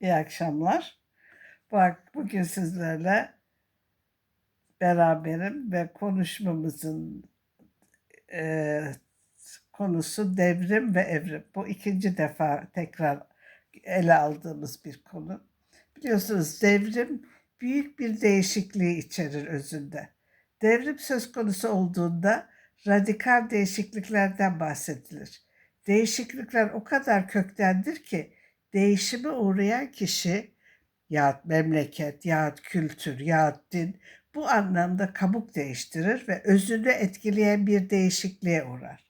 İyi akşamlar. Bak bugün sizlerle beraberim ve konuşmamızın eee, konusu devrim ve evrim. Bu ikinci defa tekrar ele aldığımız bir konu. Biliyorsunuz devrim büyük bir değişikliği içerir özünde. Devrim söz konusu olduğunda radikal değişikliklerden bahsedilir. Değişiklikler o kadar köktendir ki değişime uğrayan kişi ya memleket, ya kültür, ya din bu anlamda kabuk değiştirir ve özünü etkileyen bir değişikliğe uğrar.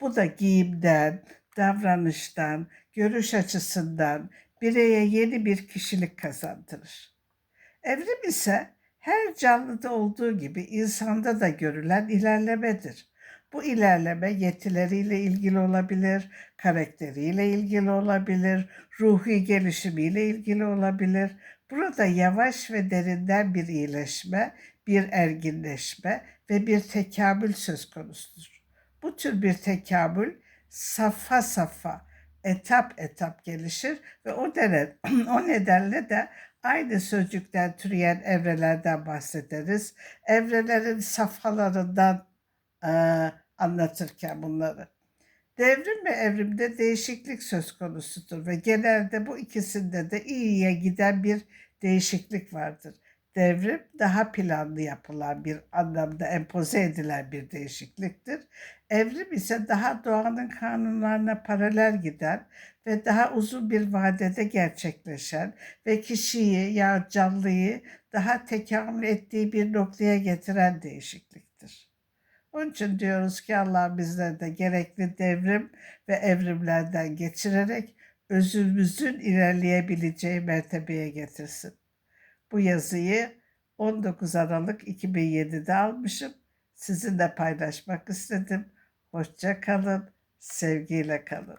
Bu da giyimden, davranıştan, görüş açısından bireye yeni bir kişilik kazandırır. Evrim ise her canlıda olduğu gibi insanda da görülen ilerlemedir. Bu ilerleme yetileriyle ilgili olabilir, karakteriyle ilgili olabilir, ruhi gelişimiyle ilgili olabilir. Burada yavaş ve derinden bir iyileşme, bir erginleşme ve bir tekamül söz konusudur. Bu tür bir tekamül safa safa, etap etap gelişir ve o neden, o nedenle de aynı sözcükten türeyen evrelerden bahsederiz. Evrelerin safhalarından anlatırken bunları. Devrim ve evrimde değişiklik söz konusudur ve genelde bu ikisinde de iyiye giden bir değişiklik vardır. Devrim daha planlı yapılan bir anlamda empoze edilen bir değişikliktir. Evrim ise daha doğanın kanunlarına paralel giden ve daha uzun bir vadede gerçekleşen ve kişiyi ya canlıyı daha tekamül ettiği bir noktaya getiren değişikliktir. Onun için diyoruz ki Allah bizleri de gerekli devrim ve evrimlerden geçirerek özümüzün ilerleyebileceği mertebeye getirsin. Bu yazıyı 19 Aralık 2007'de almışım. Sizinle paylaşmak istedim. Hoşça kalın, sevgiyle kalın.